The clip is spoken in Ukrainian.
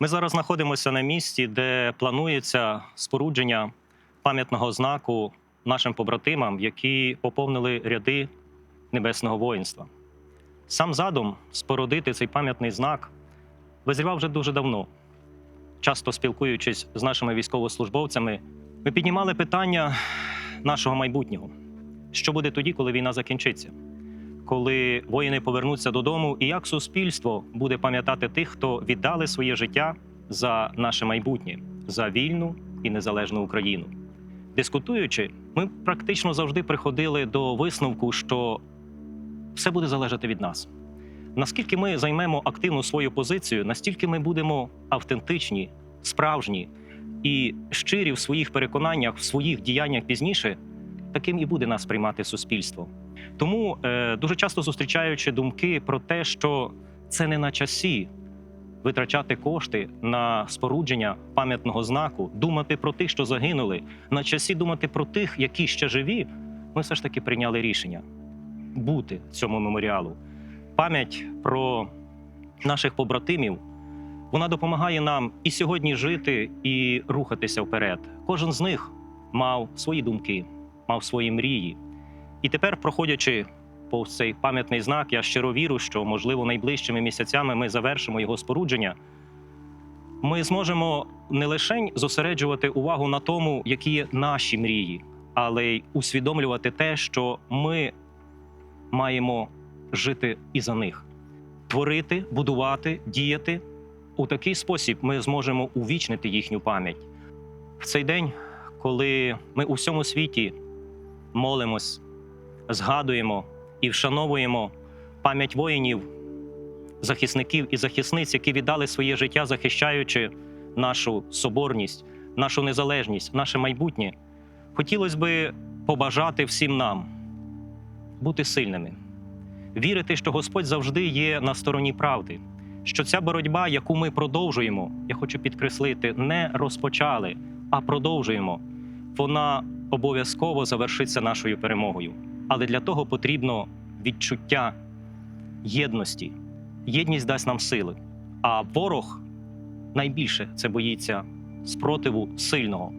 Ми зараз знаходимося на місці, де планується спорудження пам'ятного знаку нашим побратимам, які поповнили ряди небесного воїнства. Сам задум спорудити цей пам'ятний знак визрівав вже дуже давно. Часто спілкуючись з нашими військовослужбовцями, ми піднімали питання нашого майбутнього: що буде тоді, коли війна закінчиться, коли воїни повернуться додому, і як суспільство буде пам'ятати тих, хто віддали своє життя за наше майбутнє, за вільну і незалежну Україну. Дискутуючи, ми практично завжди приходили до висновку, що все буде залежати від нас. Наскільки ми займемо активну свою позицію, настільки ми будемо автентичні, справжні і щирі в своїх переконаннях, в своїх діяннях пізніше, таким і буде нас приймати суспільство. Тому е, дуже часто зустрічаючи думки про те, що це не на часі витрачати кошти на спорудження пам'ятного знаку, думати про тих, що загинули, на часі думати про тих, які ще живі, ми все ж таки прийняли рішення бути цьому меморіалу. Пам'ять про наших побратимів вона допомагає нам і сьогодні жити, і рухатися вперед. Кожен з них мав свої думки, мав свої мрії. І тепер, проходячи повз цей пам'ятний знак, я щиро вірю, що, можливо, найближчими місяцями ми завершимо його спорудження. Ми зможемо не лише зосереджувати увагу на тому, які є наші мрії, але й усвідомлювати те, що ми маємо жити і за них, творити, будувати, діяти. У такий спосіб ми зможемо увічнити їхню пам'ять. В цей день, коли ми у всьому світі молимось, згадуємо і вшановуємо пам'ять воїнів, захисників і захисниць, які віддали своє життя, захищаючи нашу соборність, нашу незалежність, наше майбутнє, хотілося би побажати всім нам бути сильними, вірити, що Господь завжди є на стороні правди, що ця боротьба, яку ми продовжуємо, я хочу підкреслити, не розпочали, а продовжуємо. Вона обов'язково завершиться нашою перемогою. Але для того потрібно відчуття єдності. Єдність дасть нам сили. А ворог найбільше це боїться спротиву сильного.